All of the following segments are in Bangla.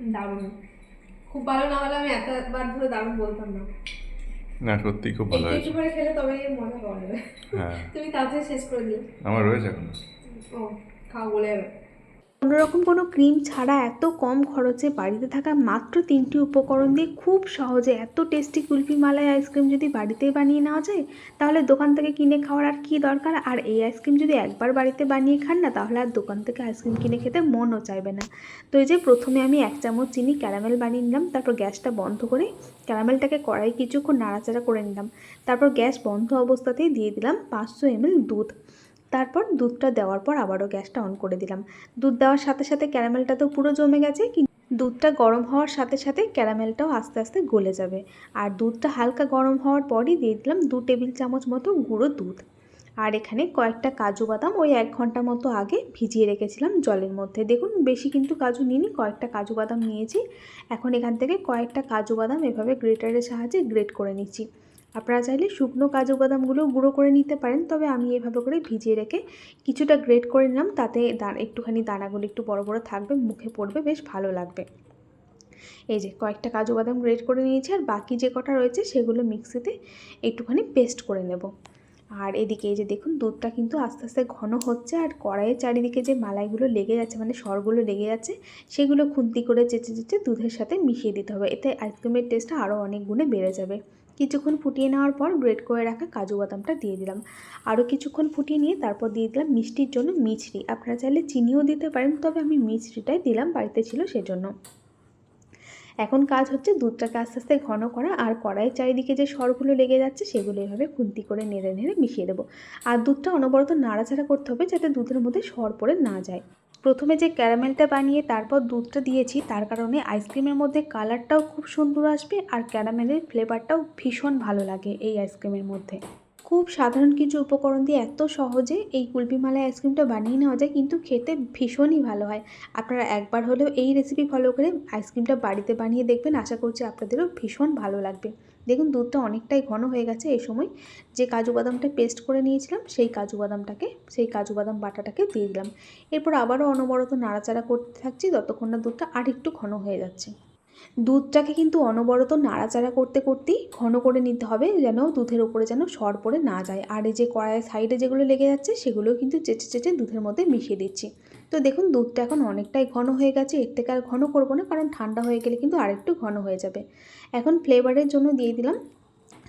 দারুণ। খুব ভালো না হলে আমি এতবার ধরে দারুণ বলতাম না। না সত্যি খুব ভালো হয়েছে। একটু করে খেলে তবে মজা পাওয়া যাবে। হ্যাঁ। তুমি তাড়াতাড়ি শেষ করে দিও। আমার রয়েছে এখন। ও খাও বলে কোনোরকম কোনো ক্রিম ছাড়া এত কম খরচে বাড়িতে থাকা মাত্র তিনটি উপকরণ দিয়ে খুব সহজে এত টেস্টি কুলফি মালাই আইসক্রিম যদি বাড়িতেই বানিয়ে নেওয়া যায়, তাহলে দোকান থেকে কিনে খাওয়ার আর কী দরকার? আর এই আইসক্রিম যদি একবার বাড়িতে বানিয়ে খান না, তাহলে আর দোকান থেকে আইসক্রিম কিনে খেতে মনও চাইবে না। তো এই যে প্রথমে আমি এক চামচ চিনি, ক্যারামেল বানিয়ে নিলাম, তারপর গ্যাসটা বন্ধ করে ক্যারামেলটাকে কড়াই কিছুক্ষণ নাড়াচাড়া করে নিলাম। তারপর গ্যাস বন্ধ অবস্থাতেই দিয়ে দিলাম পাঁচশো এমএল দুধ। তারপর দুধটা দেওয়ার পর আবারও গ্যাসটা অন করে দিলাম। দুধ দেওয়ার সাথে সাথে ক্যারামেলটা তো পুরো জমে গেছে, কিন্তু দুধটা গরম হওয়ার সাথে সাথে ক্যারামেলটাও আস্তে আস্তে গলে যাবে। আর দুধটা হালকা গরম হওয়ার পরই দিয়ে দিলাম দু টেবিল চামচ মতো গুঁড়ো দুধ। আর এখানে কয়েকটা কাজু বাদাম ওই এক ঘণ্টা মতো আগে ভিজিয়ে রেখেছিলাম জলের মধ্যে। দেখুন, বেশি কিন্তু কাজু নিইনি, কয়েকটা কাজু বাদাম নিয়েছি। এখন এখান থেকে কয়েকটা কাজু বাদাম এভাবে গ্রেটারের সাহায্যে গ্রেট করে নিচ্ছি। আপনারা চাইলে শুকনো কাজু বাদামগুলো গুঁড়ো করে নিতে পারেন, তবে আমি এভাবে করে ভিজিয়ে রেখে কিছুটা গ্রেট করে নিলাম, তাতে একটুখানি দানাগুলো একটু বড় বড় থাকবে, মুখে পড়বে, বেশ ভালো লাগবে। এই যে কয়েকটা কাজু বাদাম গ্রেট করে নিয়েছি, আর বাকি যে কটা রয়েছে সেগুলো মিক্সিতে একটুখানি পেস্ট করে নেব। আর এদিকে এই যে দেখুন, দুধটা কিন্তু আস্তে আস্তে ঘন হচ্ছে, আর কড়াইয়ের চারিদিকে যে মালাইগুলো লেগে যাচ্ছে মানে সরগুলো লেগে যাচ্ছে, সেগুলো খুন্তি করে চেঁচে চেঁচে দুধের সাথে মিশিয়ে দিতে হবে, এতে আইসক্রিমের টেস্টটা আরও অনেক গুণে বেড়ে যাবে। কিছুক্ষণ ফুটিয়ে নেওয়ার পর গ্রেট করে রাখা কাজু বাদামটা দিয়ে দিলাম। আরও কিছুক্ষণ ফুটিয়ে নিয়ে তারপর দিয়ে দিলাম মিষ্টির জন্য মিছরি। আপনারা চাইলে চিনিও দিতে পারেন, তবে আমি মিছরিটাই দিলাম, বাড়িতে ছিল সেজন্য। এখন কাজ হচ্ছে দুধটাকে আস্তে আস্তে ঘন করা আর কড়াইয়ের চারিদিকে যে সরগুলো লেগে যাচ্ছে সেগুলো এভাবে খুন্তি করে নেড়ে নেড়ে মিশিয়ে দেবো। আর দুধটা অনবরত নাড়াচাড়া করতে হবে যাতে দুধের মধ্যে সর পড়ে না যায়। প্রথমে যে ক্যারামেলটা বানিয়ে তারপর দুধটা দিয়েছি, তার কারণে আইসক্রিমের মধ্যে কালারটাও খুব সুন্দর আসবে আর ক্যারামেলের ফ্লেভারটাও ভীষণ ভালো লাগে এই আইসক্রিমের মধ্যে। খুব সাধারণ কিছু উপকরণ দিয়ে এত সহজে এই কুলপি মালাই আইসক্রিমটা বানিয়ে নেওয়া যায়, কিন্তু খেতে ভীষণই ভালো হয়। আপনারা একবার হলেও এই রেসিপি ফলো করে আইসক্রিমটা বাড়িতে বানিয়ে দেখবেন। আশা করছি আপনাদেরও ভীষণ ভালো লাগবে। দেখুন, দুধটা অনেকটাই ঘন হয়ে গেছে এই সময়। যে কাজু বাদামটা পেস্ট করে নিয়েছিলাম, সেই কাজু বাদামটাকে, সেই কাজু বাদাম বাটাটাকে দিয়ে দিলাম। এরপর আবারও অনবরত নাড়াচাড়া করতে থাকছি ততক্ষণ না দুধটা আর একটু ঘন হয়ে যাচ্ছে। দুধটাকে কিন্তু অনবরত নাড়াচাড়া করতে করতেই ঘন করে নিতে হবে যেন দুধের উপরে যেন সর পড়ে না যায়। আর এই যে কড়াইয়ের সাইডে যেগুলো লেগে যাচ্ছে সেগুলো কিন্তু চেচে চেচে দুধের মধ্যে মিশিয়ে দিচ্ছি। তো দেখুন, দুধটা এখন অনেকটাই ঘন হয়ে গেছে। এর থেকে আর ঘন করব না, কারণ ঠান্ডা হয়ে গেলে কিন্তু আরেকটু ঘন হয়ে যাবে। এখন ফ্লেভারের জন্য দিয়ে দিলাম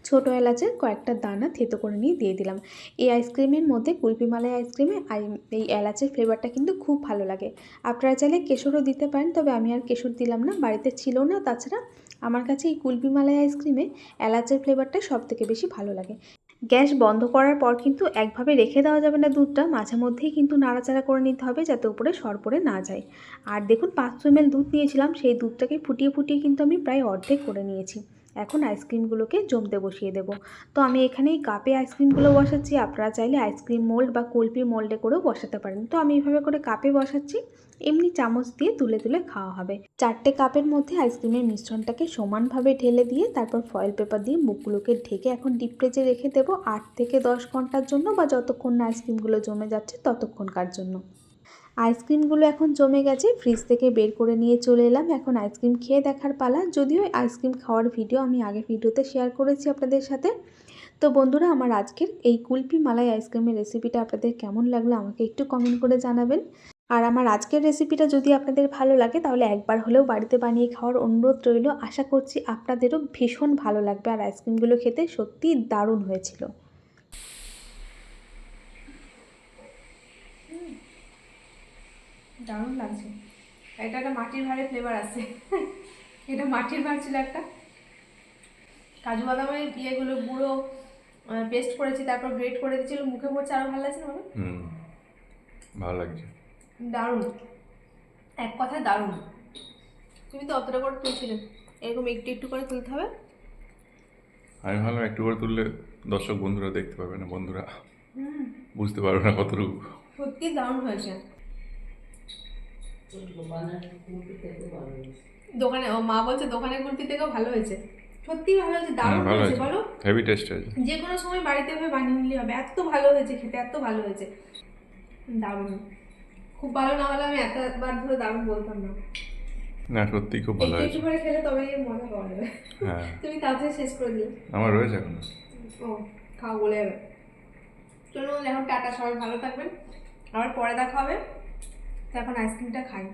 ছোটো এলাচের কয়েকটা দানা থেতো করে নিয়ে দিয়ে দিলাম। এই আইসক্রিমের মধ্যে কুলপি মালাই আইসক্রিমে আই- এই এলাচের ফ্লেভারটা কিন্তু খুব ভালো লাগে। আপনারা চাইলে কেশরও দিতে পারেন, তবে আমি আর কেশর দিলাম না, বাড়িতে ছিল না। তাছাড়া আমার কাছে এই কুলপি মালাই আইসক্রিমে এলাচের ফ্লেভারটা সব থেকে বেশি ভালো লাগে। গ্যাস বন্ধ করার পর কিন্তু একভাবে রেখে দেওয়া যাবে না দুধটা, মাঝে মধ্যেই কিন্তু নাড়াচাড়া করে নিতে হবে যাতে উপরে সর পড়ে না যায়। আর দেখুন পাঁচশো এমএল দুধ নিয়েছিলাম, সেই দুধটাকে ফুটিয়ে ফুটিয়ে কিন্তু আমি প্রায় অর্ধেক করে নিয়েছি। এখন আইসক্রিমগুলোকে জমতে বসিয়ে দেব। তো আমি এখানে এই কাপে আইসক্রিমগুলো বসাচ্ছি। আপনারা চাইলে আইসক্রিম মোল্ড বা কুলপি মোল্ডে করেও বসাতে পারেন। তো আমি এইভাবে করে কাপে বসাচ্ছি। এমনি চামচ দিয়ে তুলে তুলে খাওয়া হবে। চারটে কাপের মধ্যে আইসক্রিমের মিশ্রণটাকে সমানভাবে ঢেলে দিয়ে তারপর ফয়েল পেপার দিয়ে মুখগুলোকে ঢেকে এখন ডিপ ফ্রিজে রেখে দেবো আট থেকে দশ ঘণ্টার জন্য বা যতক্ষণ না আইসক্রিমগুলো জমে যাচ্ছে ততক্ষণকার জন্য। আইসক্রিমগুলো এখন জমে গেছে, ফ্রিজ থেকে বের করে নিয়ে চলে এলাম। এখন আইসক্রিম খেয়ে দেখার পালা। যদিও আইসক্রিম খাওয়ার ভিডিও আমি আগে ভিডিওতে শেয়ার করেছি আপনাদের সাথে। তো বন্ধুরা, আমার আজকের এই কুলপি মালাই আইসক্রিমের রেসিপিটা আপনাদের কেমন লাগল আমাকে একটু কমেন্ট করে জানাবেন। আর আমার আজকের রেসিপিটা যদি আপনাদের ভালো লাগে, তাহলে একবার হলেও বাড়িতে বানিয়ে খাওয়ার অনুরোধ রইল। আশা করছি আপনাদেরও ভীষণ ভালো লাগবে। আর আইসক্রিমগুলো খেতে সত্যিই দারুণ হয়েছিল। দারুণ লাগছে। এটা একটা মাটির ভাঁড়ের ফ্লেভার আছে। এটা মাটির ভাঁড় ছিল একটা। কাজু বাদামের ইয়েগুলো গুঁড়ো পেস্ট করেছি তারপর গ্রেট করে দিয়েছিল মুখে পড়ছে আরও ভালো লাগছে না ভালো লাগছে। দারুণ। এক কথায় দারুণ। তুমি তো অতটা করে তুলছিলে। এরকম একটু একটু করে তুলতে হবে। আমি ভাবলাম একটু করে তুললে দর্শক বন্ধুরা দেখতে পাবে না বন্ধুরা বুঝতে পারবে না কতটুকু। সত্যি দারুণ হয়েছে। দোকানে ও মা বলছে দোকানের কুর্তি থেকেও ভালো হয়েছে। সত্যি ভালো হয়েছে দারুণ হুম, হয়েছে বলো। হেভি টেস্ট হয়েছে। যে কোনো সময় বাড়িতে এভাবে বানিয়ে নিলে হবে। এত ভালো হয়েছে খেতে এত ভালো হয়েছে। দারুণ। খুব ভালো না হলে আমি এতবার ধরে দারুণ বলতাম না। না সত্যি খুব ভালো হয়েছে একটু করে খেলে তবে এর মজা পাওয়া যাবে হ্যাঁ। তুমি তাড়াতাড়ি শেষ করে দিলে। আমার রয়েছে এখন। ও খাও বলে যাবে। চলুন এখন টাটা সবাই ভালো থাকবেন। আবার পরে দেখা হবে। তো এখন আইসক্রিমটা খাই।